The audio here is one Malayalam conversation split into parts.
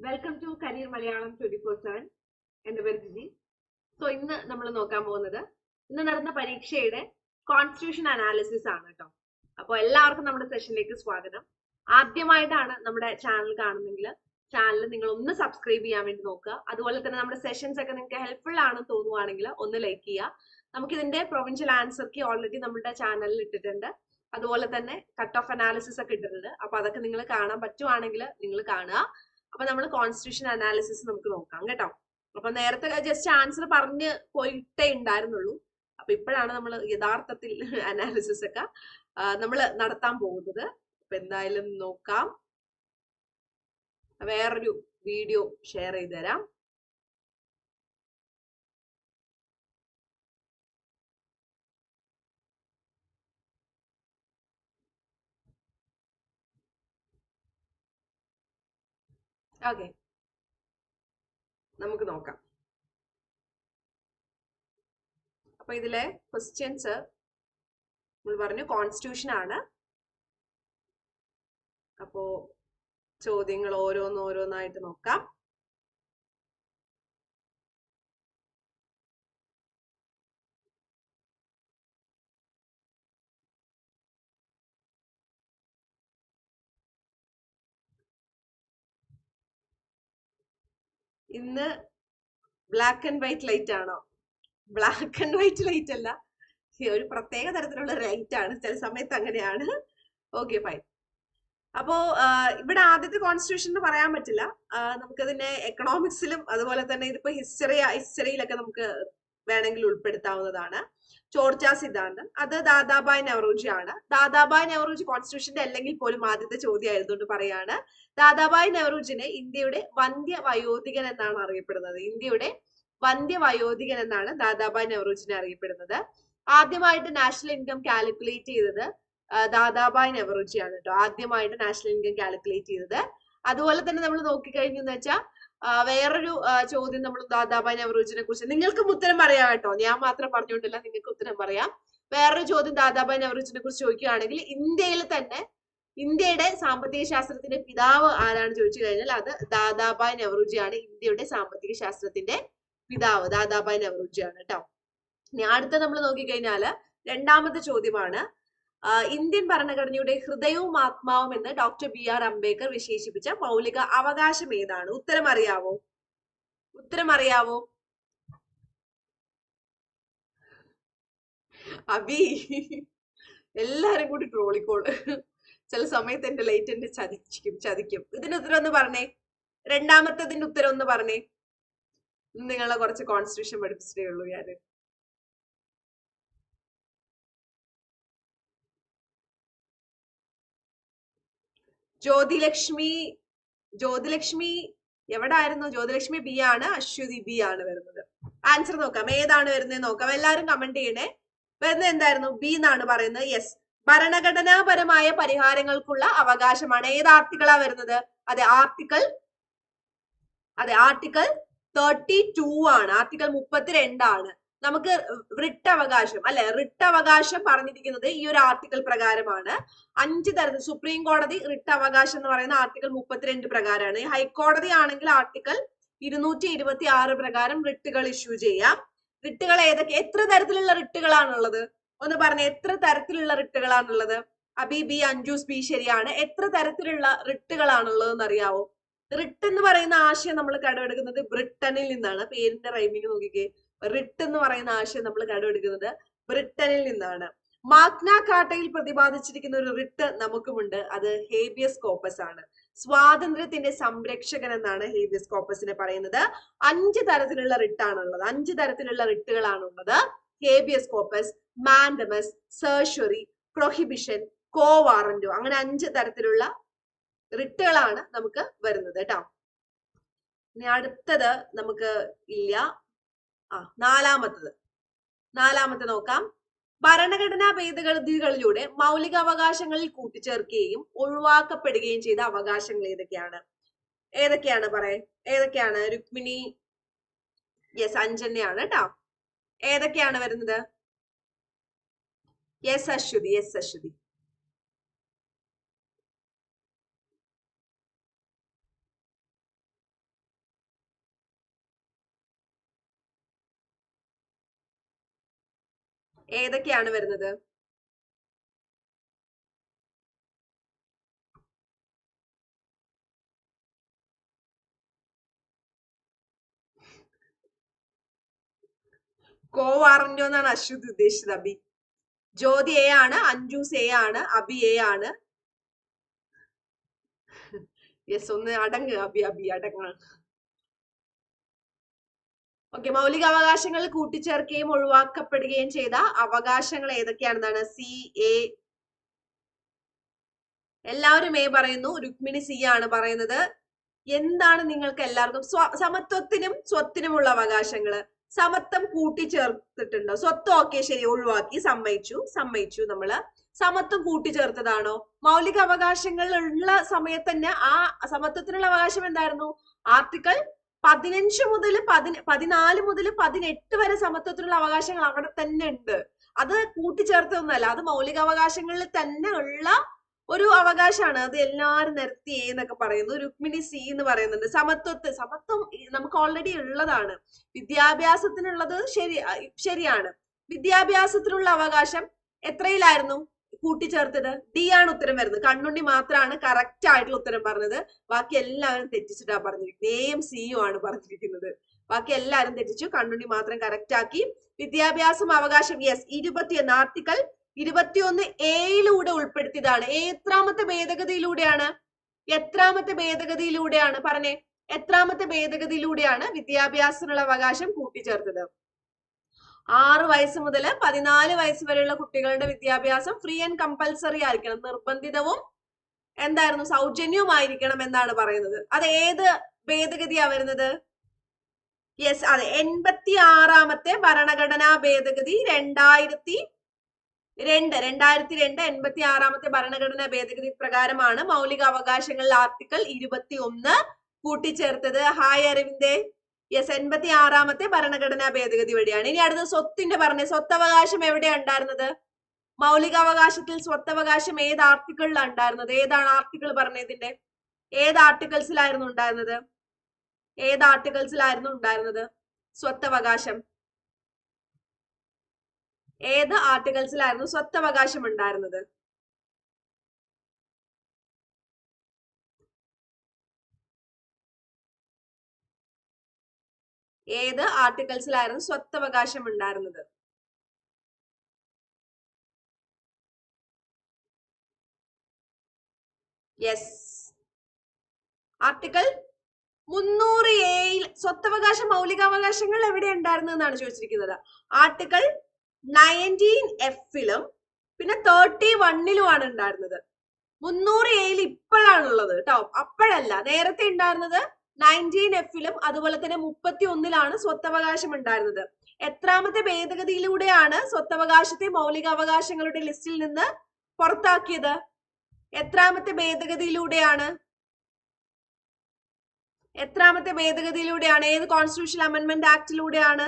Welcome to career Malayalam twenty four seven എന്റെ പേര് ജിജി. സോ ഇന്ന് നമ്മൾ നോക്കാൻ പോകുന്നത് ഇന്ന് നടന്ന പരീക്ഷയുടെ കോൺസ്റ്റിറ്റ്യൂഷൻ അനാലിസിസ് ആണ് കേട്ടോ അപ്പോൾ എല്ലാവർക്കും നമ്മുടെ സെഷനിലേക്ക് സ്വാഗതം. ആദ്യമായിട്ടാണ് നമ്മുടെ ചാനൽ കാണുന്നെങ്കിൽ ചാനൽ നിങ്ങൾ ഒന്ന് സബ്സ്ക്രൈബ് ചെയ്യാൻ വേണ്ടി നോക്കുക. അതുപോലെ തന്നെ നമ്മുടെ സെഷൻസ് ഒക്കെ നിങ്ങൾക്ക് ഹെൽപ്ഫുൾ ആണെന്ന് തോന്നുവാണെങ്കിൽ ഒന്ന് ലൈക്ക് ചെയ്യുക. നമുക്ക് ഇതിന്റെ പ്രൊവിൻഷ്യൽ ആൻസർ ഒക്കെ ഓൾറെഡി നമ്മുടെ ചാനലിൽ ഇട്ടിട്ടുണ്ട്. അതുപോലെ തന്നെ കട്ട് ഓഫ് അനാലിസിസ് ഒക്കെ ഇട്ടിട്ടുണ്ട്. അപ്പൊ അതൊക്കെ നിങ്ങൾ കാണാൻ പറ്റുവാണെങ്കിൽ നിങ്ങൾ കാണുക. അപ്പൊ നമ്മൾ കോൺസ്റ്റിറ്റ്യൂഷൻ അനാലിസിസ് നമുക്ക് നോക്കാം കേട്ടോ. അപ്പൊ നേരത്തെ ജസ്റ്റ് ആൻസർ പറഞ്ഞ് പോയിട്ടേ ഉണ്ടായിരുന്നുള്ളൂ. അപ്പൊ ഇപ്പോഴാണ് നമ്മൾ യഥാർത്ഥത്തിൽ അനാലിസിസ് ഒക്കെ നമ്മൾ നടത്താൻ പോകുന്നത്. അപ്പൊ എന്തായാലും നോക്കാം. വേറൊരു വീഡിയോ ഷെയർ ചെയ്തു തരാം ഓക്കെ നമുക്ക് നോക്കാം. അപ്പൊ ഇതിലെ ക്വസ്റ്റ്യൻസ് നമ്മൾ പറഞ്ഞു കോൺസ്റ്റിറ്റ്യൂഷൻ ആണ്. അപ്പോ ചോദ്യങ്ങൾ ഓരോന്നോരോന്നായിട്ട് നോക്കാം. ഇന്ന് ബ്ലാക്ക് ആൻഡ് വൈറ്റ് ലൈറ്റ് ആണോ? ബ്ലാക്ക് ആൻഡ് വൈറ്റ് ലൈറ്റ് അല്ല. ഒരു പ്രത്യേക തരത്തിലുള്ള ലൈറ്റ് ആണ്. ചില സമയത്ത് അങ്ങനെയാണ്. ഓക്കെ ഫൈൻ അപ്പോ ഇവിടെ ആദ്യത്തെ കോൺസ്റ്റിറ്റ്യൂഷൻ പറയാൻ പറ്റില്ല. നമുക്ക് നമുക്കതിനെ എക്കണോമിക്സിലും അതുപോലെ തന്നെ ഇതിപ്പോ ഹിസ്റ്ററി ഹിസ്റ്ററിയിലൊക്കെ നമുക്ക് വേണമെങ്കിൽ ഉൾപ്പെടുത്താവുന്നതാണ്. ചോർച്ച സിദ്ധാന്തം. അത് ദാദാബായ് നെഹ്റുജി ആണ്. ദാദാബായ് നെഹ്റുജി കോൺസ്റ്റിറ്റ്യൂഷന്റെ അല്ലെങ്കിൽ പോലും ആദ്യത്തെ ചോദ്യം ആയതുകൊണ്ട് പറയാണ് ദാദാബായ് നെഹ്റുജിനെ ഇന്ത്യയുടെ വന്ധ്യ വയോധികൻ എന്നാണ് അറിയപ്പെടുന്നത്. ഇന്ത്യയുടെ വന്ധ്യ വയോധികൻ എന്നാണ് ദാദാബായ് നെഹ്റുജിനെ അറിയപ്പെടുന്നത്. ആദ്യമായിട്ട് നാഷണൽ ഇൻകം കാൽക്കുലേറ്റ് ചെയ്തത് ദാദാബായ് നെഹ്റുജിയാണ് കേട്ടോ. ആദ്യമായിട്ട് നാഷണൽ ഇൻകം കാൽക്കുലേറ്റ് ചെയ്തത് അതുപോലെ തന്നെ നമ്മൾ നോക്കിക്കഴിഞ്ഞു എന്ന് വെച്ചാൽ വേറൊരു ചോദ്യം നമ്മൾ ദാദാബായ് നെഹ്റുജിനെ കുറിച്ച്. നിങ്ങൾക്കും ഉത്തരം പറയാം കേട്ടോ. ഞാൻ മാത്രം പറഞ്ഞുകൊണ്ടില്ല നിങ്ങൾക്ക് ഉത്തരം പറയാം. വേറൊരു ചോദ്യം ദാദാബായ് നെഹ്റുജിനെ കുറിച്ച് ചോദിക്കുകയാണെങ്കിൽ ഇന്ത്യയിൽ തന്നെ ഇന്ത്യയുടെ സാമ്പത്തിക ശാസ്ത്രത്തിന്റെ പിതാവ് ആരാണ് ചോദിച്ചു കഴിഞ്ഞാൽ അത് ദാദാബായ് നെഹ്റുജിയാണ്. ഇന്ത്യയുടെ സാമ്പത്തിക ശാസ്ത്രത്തിന്റെ പിതാവ് ദാദാബായ് നെഹ്റുജിയാണ് കേട്ടോ. ഇനി അടുത്ത നമ്മൾ നോക്കിക്കഴിഞ്ഞാൽ രണ്ടാമത്തെ ചോദ്യമാണ് ഇന്ത്യൻ ഭരണഘടനയുടെ ഹൃദയവും ആത്മാവും എന്ന് ഡോക്ടർ ബി ആർ അംബേദ്കർ വിശേഷിപ്പിച്ച മൗലിക അവകാശം ഏതാണ്? ഉത്തരം അറിയാവോ ഉത്തരം അറിയാവോ അബി എല്ലാരും കൂടി ട്രോളിക്കോൾ ചില സമയത്ത് എന്റെ ലൈറ്റ് എന്നെ ചതിക്കും ചതിക്കും. ഇതിന്റെ ഉത്തരം ഒന്ന് പറഞ്ഞേ. രണ്ടാമത്തതിന്റെ ഉത്തരം ഒന്ന് പറഞ്ഞേ. നിങ്ങളെ കുറച്ച് കോൺസ്റ്റിറ്റ്യൂഷൻ പഠിപ്പിച്ചിട്ടേ ഉള്ളൂ ഞാൻ. ജ്യോതിലക്ഷ്മി ജ്യോതിലക്ഷ്മി എവിടെ ആയിരുന്നു ജ്യോതിലക്ഷ്മി ബി ആണ് അശ്വതി ബി ആണ് വരുന്നത്. ആൻസർ നോക്കാം. ഏതാണ് വരുന്നത് നോക്കാം. എല്ലാരും കമന്റ് ചെയ്യണേ. വരുന്നത് എന്തായിരുന്നു? ബി എന്നാണ് പറയുന്നത്. യെസ് ഭരണഘടനാപരമായ പരിഹാരങ്ങൾക്കുള്ള അവകാശമാണ്. ഏത് ആർട്ടിക്കിളാ വരുന്നത്? അതെ ആർട്ടിക്കിൾ അതെ ആർട്ടിക്കിൾ തേർട്ടി ടു ആണ്. ആർട്ടിക്കിൾ മുപ്പത്തിരണ്ടാണ്. നമുക്ക് റിട്ട് അവകാശം അല്ലെ? റിട്ട് അവകാശം പറഞ്ഞിരിക്കുന്നത് ഈ ഒരു ആർട്ടിക്കിൾ പ്രകാരമാണ്. അഞ്ച് തരത്തിൽ സുപ്രീം കോടതി റിട്ട് അവകാശം എന്ന് പറയുന്ന ആർട്ടിക്കിൾ മുപ്പത്തിരണ്ട് പ്രകാരമാണ്. ഹൈക്കോടതി ആണെങ്കിൽ ആർട്ടിക്കിൾ ഇരുന്നൂറ്റി ഇരുപത്തി ആറ് പ്രകാരം റിട്ടുകൾ ഇഷ്യൂ ചെയ്യാം. റിട്ടുകൾ ഏതൊക്കെ? എത്ര തരത്തിലുള്ള റിട്ടുകളാണുള്ളത്? ഒന്ന് പറഞ്ഞ എത്ര തരത്തിലുള്ള റിട്ടുകളാണുള്ളത്? അബി ബി അഞ്ജൂസ് ബി ശരിയാണ്. എത്ര തരത്തിലുള്ള റിട്ടുകളാണുള്ളത് എന്ന് അറിയാവോ? റിട്ട് എന്ന് പറയുന്ന ആശയം നമ്മൾ കടമെടുക്കുന്നത് ബ്രിട്ടനിൽ നിന്നാണ്. പേരിന്റെ റൈമിങ് നോക്കിക്കേ. റിട്ട് എന്ന് പറയുന്ന ആശയം നമ്മൾ കണ്ടുപിടിക്കുന്നത് ബ്രിട്ടനിൽ നിന്നാണ്. മാഗ്ന കാട്ടയിൽ പ്രതിപാദിച്ചിരിക്കുന്ന ഒരു റിട്ട് നമുക്കുമുണ്ട്. അത് ഹേബിയസ് കോപ്പസ് ആണ്. സ്വാതന്ത്ര്യത്തിന്റെ സംരക്ഷകൻ എന്നാണ് ഹേബിയസ് കോപ്പസിനെ പറയുന്നത്. അഞ്ച് തരത്തിലുള്ള റിട്ടാണുള്ളത്. അഞ്ച് തരത്തിലുള്ള റിട്ടുകളാണുള്ളത്. Habeas corpus mandamus certiorari prohibition quo warranto അങ്ങനെ അഞ്ച് തരത്തിലുള്ള റിട്ടുകളാണ് നമുക്ക് വരുന്നത് കേട്ടോ. ഇനി അടുത്തത് നമുക്ക് ഇല്ല. ആ നാലാമത്തത്. നാലാമത്തെ നോക്കാം. ഭരണഘടനാ ഭേദഗതികളിലൂടെ മൗലിക അവകാശങ്ങളിൽ കൂട്ടിച്ചേർക്കുകയും ഒഴിവാക്കപ്പെടുകയും ചെയ്ത അവകാശങ്ങൾ ഏതൊക്കെയാണ്? ഏതൊക്കെയാണ് പറയേ ഏതൊക്കെയാണ്? രുക്മിണി യെസ് അഞ്ചന്നെയാണ് കേട്ടോ. ഏതൊക്കെയാണ് വരുന്നത്? Yes Aswathy yes Aswathy. ഏതൊക്കെയാണ് വരുന്നത്? കോ വാറന്റോ എന്നാണ് അശ്വതി ഉദ്ദേശിച്ചത് അബി. ജ്യോതി എ ആണ് അഞ്ജൂസ് എ ആണ് അബി എ ആണ്. യെസ് ഒന്ന് അടങ്ങ് അബി അബി അടങ്ങ്. ഓക്കെ മൗലിക അവകാശങ്ങൾ കൂട്ടിച്ചേർക്കുകയും ഒഴിവാക്കപ്പെടുകയും ചെയ്ത അവകാശങ്ങൾ ഏതൊക്കെയാണെന്നാണ്? സി എ എല്ലാവരും എ പറയുന്നു. രുക്മിണി സി ആണ് പറയുന്നത്. എന്താണ് നിങ്ങൾക്ക് എല്ലാവർക്കും സ്വ സമത്വത്തിനും സ്വത്തിനുമുള്ള അവകാശങ്ങൾ? സമത്വം കൂട്ടിച്ചേർത്തിട്ടുണ്ടോ? സ്വത്ത് ഓക്കെ ശരി ഒഴിവാക്കി സമ്മതിച്ചു സമ്മതിച്ചു നമ്മൾ. സമത്വം കൂട്ടിച്ചേർത്തതാണോ? മൗലിക അവകാശങ്ങൾ ഉള്ള സമയത്ത് തന്നെ ആ സമത്വത്തിനുള്ള അവകാശം എന്തായിരുന്നു? ആർട്ടിക്കിൾ പതിനഞ്ച് മുതൽ പതിന പതിനാല് മുതൽ പതിനെട്ട് വരെ സമത്വത്തിനുള്ള അവകാശങ്ങൾ അവിടെ തന്നെ ഉണ്ട്. അത് കൂട്ടിച്ചേർത്തൊന്നുമല്ല അത് മൗലിക അവകാശങ്ങളിൽ തന്നെ ഉള്ള ഒരു അവകാശമാണ്. അത് എല്ലാവരും നിരത്തി എന്നൊക്കെ പറയുന്നു. രുക്മിണി സി എന്ന് പറയുന്നുണ്ട്. സമത്വത്തെ സമത്വം നമുക്ക് ഓൾറെഡി ഉള്ളതാണ്. വിദ്യാഭ്യാസത്തിനുള്ളത് ശരി ശരിയാണ്. വിദ്യാഭ്യാസത്തിനുള്ള അവകാശം എത്രയിലായിരുന്നു? കൂട്ടിച്ചേർത്തത് ഡി ആണ് ഉത്തരം വരുന്നത്. കണ്ണുണ്ണി മാത്രമാണ് കറക്റ്റ് ആയിട്ടുള്ള ഉത്തരം പറഞ്ഞത്. ബാക്കി എല്ലാവരും തെറ്റിച്ചിട്ടാ പറഞ്ഞിരിക്കുന്നത്. എയും സിയും ആണ് പറഞ്ഞിരിക്കുന്നത്. ബാക്കി എല്ലാവരും തെറ്റിച്ചു. കണ്ണുണ്ണി മാത്രം കറക്റ്റ് ആക്കി. വിദ്യാഭ്യാസം അവകാശം യെസ് ഇരുപത്തിയൊന്ന് ആർട്ടിക്കൽ ഇരുപത്തിയൊന്ന് എയിലൂടെ ഉൾപ്പെടുത്തിയതാണ്. എത്രാമത്തെ ഭേദഗതിയിലൂടെയാണ്? എത്രാമത്തെ ഭേദഗതിയിലൂടെയാണ്? പറഞ്ഞേ. എത്രാമത്തെ ഭേദഗതിയിലൂടെയാണ് വിദ്യാഭ്യാസത്തിനുള്ള അവകാശം കൂട്ടിച്ചേർത്തത്. ആറ് വയസ്സ് മുതൽ പതിനാല് വയസ്സ് വരെയുള്ള കുട്ടികളുടെ വിദ്യാഭ്യാസം ഫ്രീ ആൻഡ് കമ്പൽസറി ആയിരിക്കണം. നിർബന്ധിതവും എന്തായിരുന്നു? സൗജന്യവുമായിരിക്കണം എന്നാണ് പറയുന്നത്. അത് ഏത് ഭേദഗതിയാ വരുന്നത്? യെസ് അതെ. എൺപത്തി ആറാമത്തെ ഭരണഘടനാ ഭേദഗതി രണ്ടായിരത്തി രണ്ട്. രണ്ടായിരത്തി രണ്ട് എൺപത്തി ആറാമത്തെ ഭരണഘടനാ ഭേദഗതി പ്രകാരമാണ് മൗലിക അവകാശങ്ങളിൽ ആർട്ടിക്കിൾ ഇരുപത്തി ഒന്ന് കൂട്ടിച്ചേർത്തത്. ഹായ് അരവിന്ദേ. യെസ് എൺപത്തി ആറാമത്തെ ഭരണഘടനാ ഭേദഗതി വഴിയാണ്. ഇനി അടുത്ത സ്വത്തിന്റെ പറഞ്ഞ സ്വത്തവകാശം എവിടെയാണ് ഉണ്ടായിരുന്നത്? മൗലികാവകാശത്തിൽ സ്വത്തവകാശം ഏത് ആർട്ടിക്കിളിലാണ് ഉണ്ടായിരുന്നത്? ഏതാണ് ആർട്ടിക്കിൾ പറഞ്ഞതിന്റെ ഏത് ആർട്ടിക്കിൾസിലായിരുന്നു ഉണ്ടായിരുന്നത്? ഏത് ആർട്ടിക്കിൾസിലായിരുന്നു ഉണ്ടായിരുന്നത്? സ്വത്തവകാശം. ഏത് ആർട്ടിക്കിൾസിലായിരുന്നു സ്വത്തവകാശം ഉണ്ടായിരുന്നത്? ഏത് ആർട്ടിക്കിൾസിലായിരുന്നു സ്വത്തവകാശം ഉണ്ടായിരുന്നത് യെസ് ആർട്ടിക്കിൾ മുന്നൂറ് എയിൽ സ്വത്തവകാശ മൗലികാവകാശങ്ങൾ എവിടെ ഉണ്ടായിരുന്നു എന്നാണ് ചോദിച്ചിരിക്കുന്നത് ആർട്ടിക്കിൾ നയന്റീൻ എഫിലും പിന്നെ തേർട്ടി വണ്ണിലുമാണ് ഉണ്ടായിരുന്നത്. മുന്നൂറ് എയിൽ ഇപ്പോഴാണുള്ളത് കേട്ടോ. അപ്പോഴല്ല നേരത്തെ ഉണ്ടായിരുന്നത് നയന്റീൻ എഫിലും അതുപോലെ തന്നെ മുപ്പത്തി ഒന്നിലാണ് സ്വത്തവകാശം ഉണ്ടായിരുന്നത് എത്രാമത്തെ ഭേദഗതിയിലൂടെയാണ് സ്വത്തവകാശത്തെ മൗലിക അവകാശങ്ങളുടെ ലിസ്റ്റിൽ നിന്ന് പുറത്താക്കിയത്? എത്രാമത്തെ ഭേദഗതിയിലൂടെയാണ്? എത്രാമത്തെ ഭേദഗതിയിലൂടെയാണ്? ഏത് കോൺസ്റ്റിറ്റ്യൂഷൻ അമെന്റ്മെന്റ് ആക്ടിലൂടെയാണ്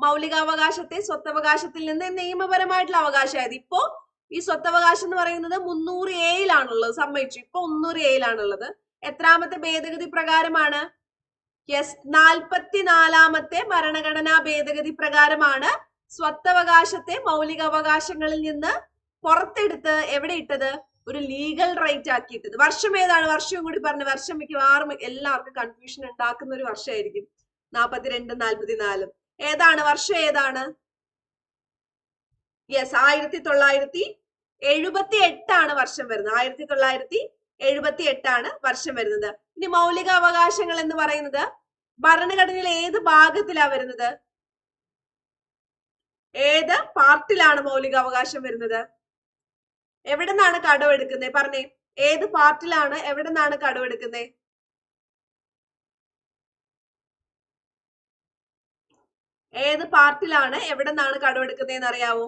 മൗലികാവകാശത്തെ സ്വത്തവകാശത്തിൽ നിന്ന് നിയമപരമായിട്ടുള്ള അവകാശമായത്? ഇപ്പോ ഈ സ്വത്തവകാശം എന്ന് പറയുന്നത് മുന്നൂറ് എയിലാണുള്ളത് സമ്മതിച്ചു. ഇപ്പൊ മുന്നൂറ് എയിലാണുള്ളത് എത്രാമത്തെ ഭേദഗതി പ്രകാരമാണ്? യെസ് നാൽപ്പത്തിനാലാമത്തെ ഭരണഘടനാ ഭേദഗതി പ്രകാരമാണ് സ്വത്തവകാശത്തെ മൗലികാവകാശങ്ങളിൽ നിന്ന് പുറത്തെടുത്ത് എവിടെ ഇട്ടത്? ഒരു ലീഗൽ റൈറ്റ് ആക്കിയിട്ടത്. വർഷം ഏതാണ്? വർഷവും കൂടി പറഞ്ഞ വർഷം മിക്കവാറും എല്ലാവർക്കും കൺഫ്യൂഷൻ ഉണ്ടാക്കുന്ന ഒരു വർഷമായിരിക്കും. നാൽപ്പത്തിരണ്ടും നാൽപ്പത്തിനാലും. ഏതാണ്? വർഷം ഏതാണ്? യെസ് ആയിരത്തി തൊള്ളായിരത്തി എഴുപത്തി എട്ടാണ് വർഷം വരുന്നത്. ആയിരത്തി തൊള്ളായിരത്തി എഴുപത്തി എട്ടാണ് വർഷം വരുന്നത്. ഇനി മൗലിക അവകാശങ്ങൾ എന്ന് പറയുന്നത് ഭരണഘടനയിലെ ഏത് ഭാഗത്തിലാണ് വരുന്നത്? ഏത് പാർട്ടിലാണ് മൗലിക അവകാശം വരുന്നത്? എവിടെ നിന്നാണ് കടമെടുക്കുന്നത് പറഞ്ഞേ ഏത് പാർട്ടിലാണ് എവിടെ നിന്നാണ് കടമെടുക്കുന്നത് ഏത് പാർട്ടിലാണ് എവിടെ നിന്നാണ് കടമെടുക്കുന്നതെന്ന് അറിയാവോ?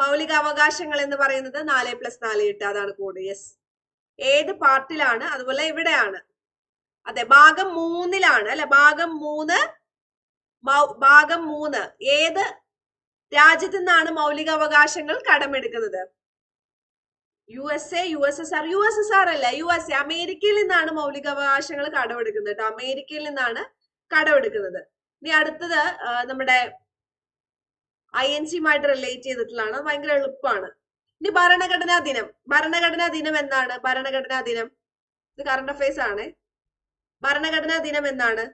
മൗലിക അവകാശങ്ങൾ എന്ന് പറയുന്നത് നാല് പ്ലസ് നാല് എട്ട് അതാണ് കോഡ് യെസ് ഏത് പാർട്ടിലാണ്? അതുപോലെ എവിടെയാണ്? അതെ ഭാഗം മൂന്നിലാണ്. അല്ലെ? ഭാഗം മൂന്ന് ഭാഗം മൂന്ന്. ഏത് രാജ്യത്തു നിന്നാണ് മൗലിക അവകാശങ്ങൾ കടമെടുക്കുന്നത്? U S A U S S R U S S R അല്ല യു എസ് എ അമേരിക്കയിൽ നിന്നാണ് മൗലിക അവകാശങ്ങൾ കടമെടുക്കുന്നത് കേട്ടോ. അമേരിക്കയിൽ നിന്നാണ് കടമെടുക്കുന്നത്. ഇനി അടുത്തത് നമ്മുടെ ഐ എൻ സിയുമായിട്ട് റിലേറ്റ് ചെയ്തിട്ടുള്ളതാണ്. അത് ഭയങ്കര എളുപ്പമാണ്. ഇനി ഭരണഘടനാ ദിനം. ഭരണഘടനാ ദിനം എന്താണ് ഭരണഘടനാ ദിനം. ഇത് കറണ്ട് അഫയേഴ്സ് ആണ്. ഭരണഘടനാ ദിനം എന്നാണ്?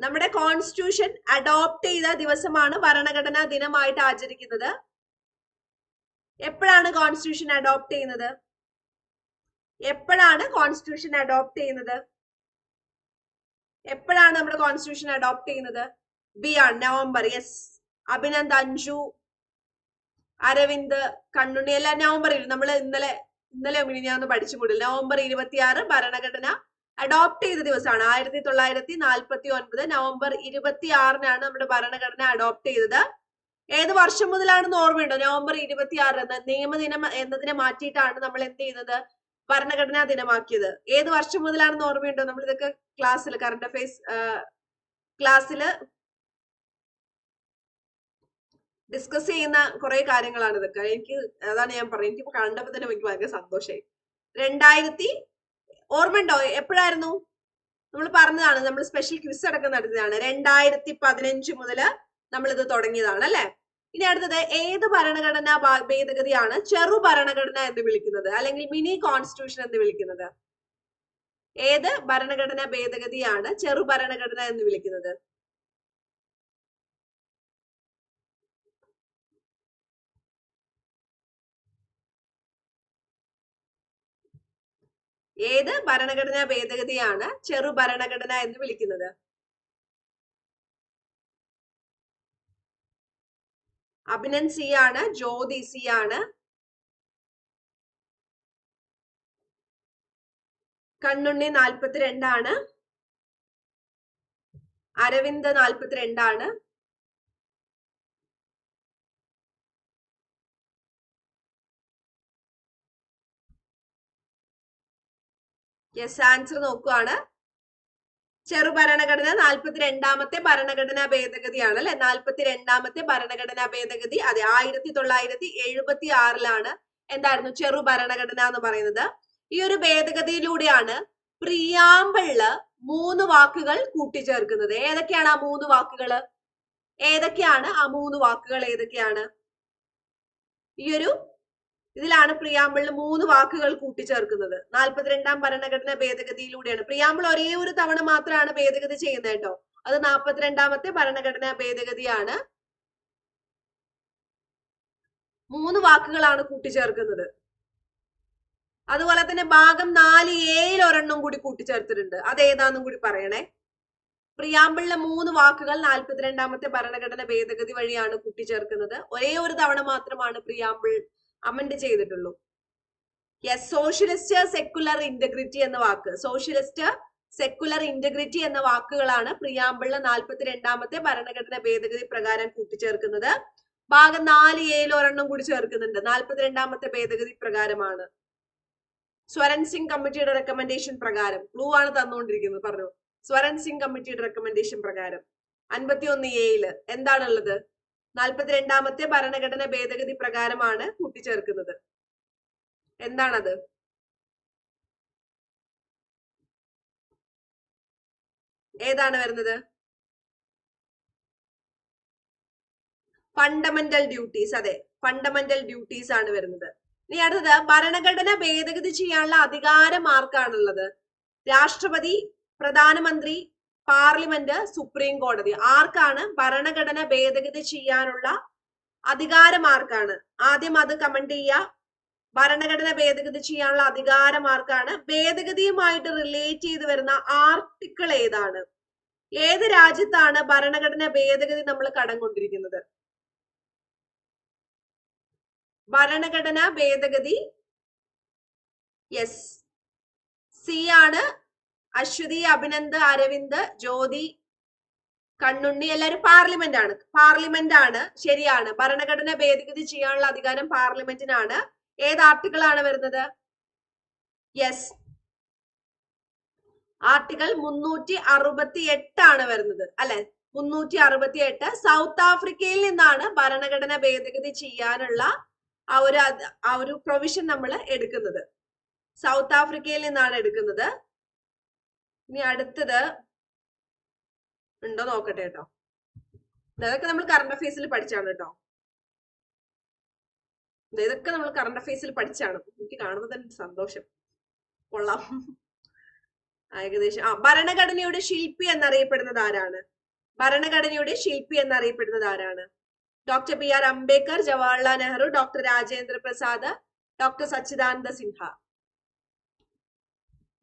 നമ്മുടെ കോൺസ്റ്റിറ്റ്യൂഷൻ അഡോപ്റ്റ് ചെയ്ത ദിവസമാണ് ഭരണഘടനാ ദിനമായിട്ട് ആചരിക്കുന്നത്. എപ്പോഴാണ് കോൺസ്റ്റിറ്റ്യൂഷൻ അഡോപ്റ്റ് ചെയ്യുന്നത്? എപ്പോഴാണ് കോൺസ്റ്റിറ്റ്യൂഷൻ അഡോപ്റ്റ് ചെയ്യുന്നത്? എപ്പോഴാണ് നമ്മുടെ കോൺസ്റ്റിറ്റ്യൂഷൻ അഡോപ്റ്റ് ചെയ്യുന്നത്? ബി ആണ് നവംബർ. യെസ് അഭിനന്ദ് അഞ്ജു അരവിന്ദ് കണ്ണുണ്ണി എല്ലാം നവംബറിൽ നമ്മൾ ഇന്നലെ ഇന്നലെ ഒന്ന് പഠിച്ചു കൂടില്ല നവംബർ ഇരുപത്തിയാറ് ഭരണഘടന അഡോപ്റ്റ് ചെയ്ത ദിവസമാണ്. ആയിരത്തി തൊള്ളായിരത്തി നാൽപ്പത്തി ഒൻപത് നവംബർ ഇരുപത്തി ആറിനാണ് നമ്മുടെ ഭരണഘടന അഡോപ്റ്റ് ചെയ്തത്. ഏത് വർഷം മുതലാണെന്ന് ഓർമ്മയുണ്ടോ? നവംബർ ഇരുപത്തി ആറ് എന്ന നിയമദിനം എന്നതിനെ മാറ്റിയിട്ടാണ് നമ്മൾ എന്ത് ചെയ്യുന്നത്? ഭരണഘടനാ ദിനമാക്കിയത്. ഏത് വർഷം മുതലാണെന്ന് ഓർമ്മയുണ്ടോ? നമ്മൾ ഇതൊക്കെ ക്ലാസ്സിൽ കറണ്ട് അഫയേഴ്സ് ക്ലാസ്സിൽ ഡിസ്കസ് ചെയ്യുന്ന കുറെ കാര്യങ്ങളാണ് ഇതൊക്കെ എനിക്ക് അതാണ് ഞാൻ പറയുന്നത് എനിക്ക് കണ്ടപ്പോ തന്നെ എനിക്ക് ഭയങ്കര സന്തോഷമായി രണ്ടായിരത്തി ഓർമ്മയുണ്ടോ? എപ്പോഴായിരുന്നു? നമ്മൾ പറഞ്ഞതാണ് നമ്മൾ സ്പെഷ്യൽ ക്വിസ് അടക്കം നടത്തിയതാണ്. രണ്ടായിരത്തി പതിനഞ്ച് മുതൽ നമ്മൾ ഇത് തുടങ്ങിയതാണ് അല്ലെ? ഇനി അടുത്തത് ഏത് ഭരണഘടനാ ഭേദഗതിയാണ് ചെറു ഭരണഘടന എന്ന് വിളിക്കുന്നത്? അല്ലെങ്കിൽ മിനി കോൺസ്റ്റിറ്റ്യൂഷൻ എന്ന് വിളിക്കുന്നത്? ഏത് ഭരണഘടനാ ഭേദഗതിയാണ് ചെറു ഭരണഘടന എന്ന് വിളിക്കുന്നത്? ഏത് ഭരണഘടനാ ഭേദഗതിയാണ് ചെറു ഭരണഘടന എന്ന് വിളിക്കുന്നത്? അഭിനന്ദ് സി ആണ് ജ്യോതി സി ആണ് കണ്ണുണ്ണി നാൽപ്പത്തിരണ്ടാണ് അരവിന്ദ് നാൽപ്പത്തിരണ്ടാണ് യെസ് ആൻസർ നോക്കുവാണ്. ചെറു ഭരണഘടന നാൽപ്പത്തിരണ്ടാമത്തെ ഭരണഘടനാ ഭേദഗതിയാണ് അല്ലെ? നാൽപ്പത്തിരണ്ടാമത്തെ ഭരണഘടനാ ഭേദഗതി. അതെ ആയിരത്തി തൊള്ളായിരത്തി എഴുപത്തി ആറിലാണ് എന്തായിരുന്നു ചെറു ഭരണഘടന എന്ന് പറയുന്നത്. ഈ ഒരു ഭേദഗതിയിലൂടെയാണ് പ്രിയാമ്പിൾ മൂന്ന് വാക്കുകൾ കൂട്ടിച്ചേർക്കുന്നത്. ഏതൊക്കെയാണ് ആ മൂന്ന് വാക്കുകൾ ഏതൊക്കെയാണ് ആ മൂന്ന് വാക്കുകൾ ഏതൊക്കെയാണ്? ഈ ഒരു ഇതിലാണ് പ്രിയാമ്പിളിൽ മൂന്ന് വാക്കുകൾ കൂട്ടിച്ചേർക്കുന്നത്. നാൽപ്പത്തിരണ്ടാം ഭരണഘടന ഭേദഗതിയിലൂടെയാണ്. പ്രിയാമ്പിൾ ഒരേ ഒരു തവണ മാത്രമാണ് ഭേദഗതി ചെയ്യുന്നത് കേട്ടോ. അത് നാൽപ്പത്തിരണ്ടാമത്തെ ഭരണഘടനാ ഭേദഗതിയാണ്. മൂന്ന് വാക്കുകളാണ് കൂട്ടിച്ചേർക്കുന്നത്. അതുപോലെ തന്നെ ഭാഗം നാല് ഏയിൽ ഒരെണ്ണം കൂടി കൂട്ടിച്ചേർത്തിട്ടുണ്ട്. അത് ഏതാന്നും കൂടി പറയണേ. പ്രിയാമ്പിളിലെ മൂന്ന് വാക്കുകൾ നാൽപ്പത്തിരണ്ടാമത്തെ ഭരണഘടന ഭേദഗതി വഴിയാണ് കൂട്ടിച്ചേർക്കുന്നത്. ഒരേ ഒരു തവണ മാത്രമാണ് പ്രിയാമ്പിൾ അമെൻഡ് ചെയ്തിട്ടുള്ളൂ. യെസ് സോഷ്യലിസ്റ്റ് സെക്കുലർ ഇന്റഗ്രിറ്റി എന്ന വാക്ക്. സോഷ്യലിസ്റ്റ് സെക്കുലർ ഇന്റഗ്രിറ്റി എന്ന വാക്കുകളാണ് പ്രിയാമ്പിളിലെ നാൽപ്പത്തിരണ്ടാമത്തെ ഭരണഘടന ഭേദഗതി പ്രകാരം കൂട്ടിച്ചേർക്കുന്നത്. ഭാഗം നാല് എയിൽ ഒരെണ്ണം കൂടി ചേർക്കുന്നുണ്ട്. നാൽപ്പത്തിരണ്ടാമത്തെ ഭേദഗതി പ്രകാരമാണ്. സ്വരൻ സിംഗ് കമ്മിറ്റിയുടെ റെക്കമെൻഡേഷൻ പ്രകാരം. ക്ലൂ ആണ് തന്നുകൊണ്ടിരിക്കുന്നത്. പറഞ്ഞു. സ്വരൻ സിംഗ് കമ്മിറ്റിയുടെ റെക്കമെൻഡേഷൻ പ്രകാരം. അൻപത്തി ഒന്ന് എയിൽ എന്താണുള്ളത്? നാൽപ്പത്തിരണ്ടാമത്തെ ഭരണഘടന ഭേദഗതി പ്രകാരമാണ് കൂട്ടിച്ചേർക്കുന്നത്. എന്താണത്? ഏതാണ് വരുന്നത്? ഫണ്ടമെന്റൽ ഡ്യൂട്ടീസ് അതെ. ഫണ്ടമെന്റൽ ഡ്യൂട്ടീസ് ആണ് വരുന്നത്. ഇനി അടുത്തത് ഭരണഘടന ഭേദഗതി ചെയ്യാനുള്ള അധികാരം ആർക്കാണുള്ളത് രാഷ്ട്രപതി പ്രധാനമന്ത്രി പാർലമെന്റ് സുപ്രീം കോടതി. ആർക്കാണ് ഭരണഘടന ഭേദഗതി ചെയ്യാനുള്ള അധികാരം ആർക്കാണ്? ആദ്യം അത് കമന്റ് ചെയ്യുക. ഭരണഘടന ഭേദഗതി ചെയ്യാനുള്ള അധികാരം ആർക്കാണ്? ഭേദഗതിയുമായിട്ട് റിലേറ്റ് ചെയ്ത് വരുന്ന ആർട്ടിക്കിൾ ഏതാണ്? ഏത് രാജ്യത്താണ് ഭരണഘടന ഭേദഗതി നമ്മൾ കടം കൊണ്ടിരിക്കുന്നത് ഭരണഘടന ഭേദഗതി യെസ് സി ആണ് അശ്വതി അഭിനന്ദ് അരവിന്ദ് ജ്യോതി കണ്ണുണ്ണി എല്ലാരും പാർലമെന്റ് ആണ്. പാർലമെന്റ് ആണ്. ശരിയാണ്. ഭരണഘടന ഭേദഗതി ചെയ്യാനുള്ള അധികാരം പാർലമെന്റിനാണ് ഏത് ആർട്ടിക്കിൾ ആണ് വരുന്നത്? യെസ് ആർട്ടിക്കിൾ മുന്നൂറ്റി അറുപത്തി എട്ടാണ് വരുന്നത്. അല്ലെ? മുന്നൂറ്റി അറുപത്തി എട്ട് സൗത്ത് ആഫ്രിക്കയിൽ നിന്നാണ് ഭരണഘടന ഭേദഗതി ചെയ്യാനുള്ള ആ ഒരു ആ ഒരു പ്രൊവിഷൻ നമ്മൾ എടുക്കുന്നത്. സൗത്ത് ആഫ്രിക്കയിൽ നിന്നാണ് എടുക്കുന്നത്. ഇനി അടുത്തത് ഉണ്ടോ നോക്കട്ടെ കേട്ടോ ഇതൊക്കെ നമ്മൾ കറണ്ട് അഫയേഴ്സിൽ പഠിച്ചാണ് കേട്ടോ ഇതൊക്കെ നമ്മൾ കറണ്ട് അഫയേഴ്സിൽ പഠിച്ചാണ്. എനിക്ക് കാണുമ്പോൾ തന്നെ സന്തോഷം. കൊള്ളാം. ഏകദേശം. ആ ഭരണഘടനയുടെ ശില്പി എന്നറിയപ്പെടുന്നത് ആരാണ്? ഭരണഘടനയുടെ ശില്പി എന്നറിയപ്പെടുന്നത് ആരാണ്? Doctor B R Ambedkar Jawaharlal Nehru doctor Rajendra Prasad doctor Sachchidananda Sinha.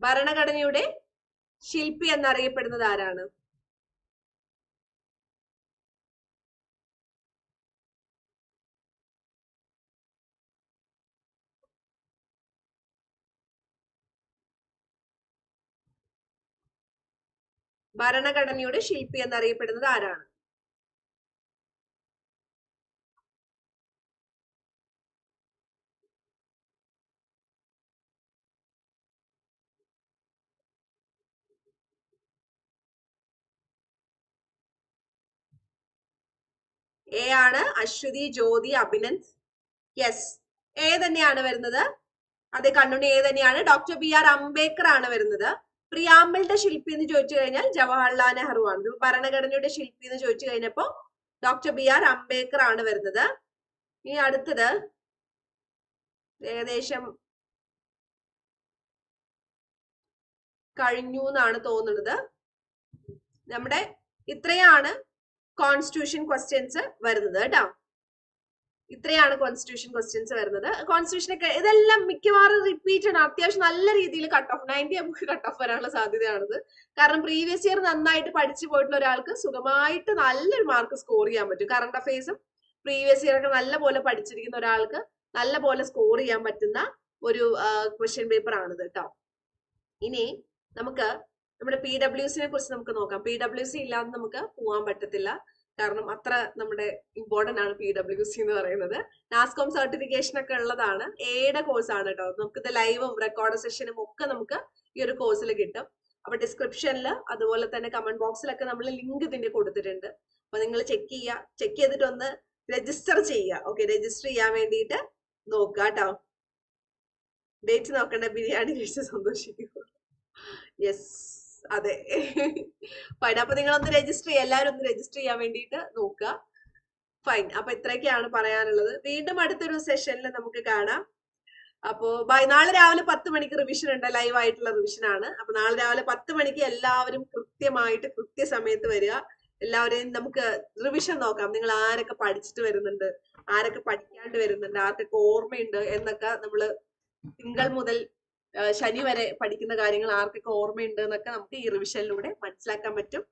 ഭരണഘടനയുടെ ശില്പി എന്നറിയപ്പെടുന്നത് ആരാണ്? ഭരണഘടനയുടെ ശില്പി എന്നറിയപ്പെടുന്നത് ആരാണ്? എ ആണ് അശ്വതി ജ്യോതി അഭിനന്ദ്. യെസ് എ തന്നെയാണ് വരുന്നത്. അതെ കണ്ണുണ്ണി എ തന്നെയാണ്. ഡോക്ടർ ബി ആർ അംബേദ്കർ ആണ് വരുന്നത്. പ്രിയാമ്പിളുടെ ശില്പി എന്ന് ചോദിച്ചു കഴിഞ്ഞാൽ ജവഹർലാൽ നെഹ്റു ആണ്. ഭരണഘടനയുടെ ശില്പി എന്ന് ചോദിച്ചു കഴിഞ്ഞപ്പോ ഡോക്ടർ ബി ആർ അംബേദ്കർ ആണ് വരുന്നത്. ഇനി അടുത്തത്. ഏകദേശം കഴിഞ്ഞു എന്നാണ് തോന്നുന്നത്. നമ്മുടെ ഇത്രയാണ് കോൺസ്റ്റിറ്റ്യൂഷൻ ക്വസ്റ്റ്യൻസ് വരുന്നത് കേട്ടോ. ഇത്രയാണ് കോൺസ്റ്റിറ്റ്യൂഷൻ ക്വസ്റ്റ്യൻസ് വരുന്നത്. കോൺസ്റ്റിറ്റ്യൂഷൻ ഒക്കെ ഇതെല്ലാം മിക്കവാറും റിപ്പീറ്റഡ് അത്യാവശ്യം നല്ല രീതിയിൽ കട്ട് ഓഫ് നയന്റി നമുക്ക് കട്ട് ഓഫ് വരാനുള്ള സാധ്യതയാണത്. കാരണം പ്രീവിയസ് ഇയർ നന്നായിട്ട് പഠിച്ചു പോയിട്ടുള്ള ഒരാൾക്ക് സുഖമായിട്ട് നല്ലൊരു മാർക്ക് സ്കോർ ചെയ്യാൻ പറ്റും. കറണ്ട് അഫയേഴ്സും പ്രീവിയസ് ഇയർ ഒക്കെ നല്ല പോലെ പഠിച്ചിരിക്കുന്ന ഒരാൾക്ക് നല്ല പോലെ സ്കോർ ചെയ്യാൻ പറ്റുന്ന ഒരു ക്വസ്റ്റ്യൻ പേപ്പർ ആണിത് കേട്ടോ. ഇനി നമുക്ക് നമ്മുടെ പി ഡബ്ല്യു സിനെ കുറിച്ച് നമുക്ക് നോക്കാം. പി ഡബ്ല്യു സി ഇല്ലാതെ നമുക്ക് പോകാൻ പറ്റത്തില്ല. കാരണം അത്ര നമ്മുടെ ഇമ്പോർട്ടന്റ് ആണ് പി ഡബ്ല്യു സി എന്ന് പറയുന്നത്. നാസ്കോം സർട്ടിഫിക്കേഷൻ ഒക്കെ ഉള്ളതാണ്. എയുടെ കോഴ്സ് ആണ് കേട്ടോ നമുക്ക് ഇത് ലൈവും റെക്കോർഡ് സെഷനും ഒക്കെ നമുക്ക് ഈ ഒരു കോഴ്സിൽ കിട്ടും. അപ്പൊ ഡിസ്ക്രിപ്ഷനിൽ അതുപോലെ തന്നെ കമന്റ് ബോക്സിലൊക്കെ നമ്മൾ ലിങ്ക് ഇതിന്റെ കൊടുത്തിട്ടുണ്ട്. അപ്പൊ നിങ്ങൾ ചെക്ക് ചെയ്യുക ചെക്ക് ചെയ്തിട്ട് ഒന്ന് രജിസ്റ്റർ ചെയ്യുക ഓക്കെ രജിസ്റ്റർ ചെയ്യാൻ വേണ്ടിയിട്ട് നോക്കുക കേട്ടോ ഡേറ്റ് നോക്കണ്ട. ബിരിയാണി കഴിച്ച് സന്തോഷിക്കുക യെസ് അതെ. ഫൈൻ അപ്പൊ നിങ്ങൾ ഒന്ന് രജിസ്റ്റർ ചെയ്യുക എല്ലാവരും ഒന്ന് രജിസ്റ്റർ ചെയ്യാൻ വേണ്ടിയിട്ട് നോക്കുക. ഫൈൻ അപ്പൊ ഇത്രയൊക്കെയാണ് പറയാനുള്ളത്. വീണ്ടും അടുത്തൊരു സെഷനിൽ നമുക്ക് കാണാം. അപ്പോ ബൈ. നാളെ രാവിലെ പത്ത് മണിക്ക് റിവിഷൻ ഉണ്ട്. ലൈവ് ആയിട്ടുള്ള റിവിഷൻ ആണ്. അപ്പൊ നാളെ രാവിലെ പത്ത് മണിക്ക് എല്ലാവരും കൃത്യമായിട്ട് കൃത്യസമയത്ത് വരിക. എല്ലാവരെയും നമുക്ക് റിവിഷൻ നോക്കാം. നിങ്ങൾ ആരൊക്കെ പഠിച്ചിട്ട് വരുന്നുണ്ട്? ആരൊക്കെ പഠിക്കാണ്ട് വരുന്നുണ്ട്? ആർക്കൊക്കെ ഓർമ്മയുണ്ട്? എന്നൊക്കെ നമ്മൾ തിങ്കൾ മുതൽ ശനി വരെ പഠിക്കുന്ന കാര്യങ്ങൾ ആർക്കൊക്കെ ഓർമ്മയുണ്ട് എന്നൊക്കെ നമുക്ക് ഈ റിവിഷനിലൂടെ മനസ്സിലാക്കാൻ പറ്റും.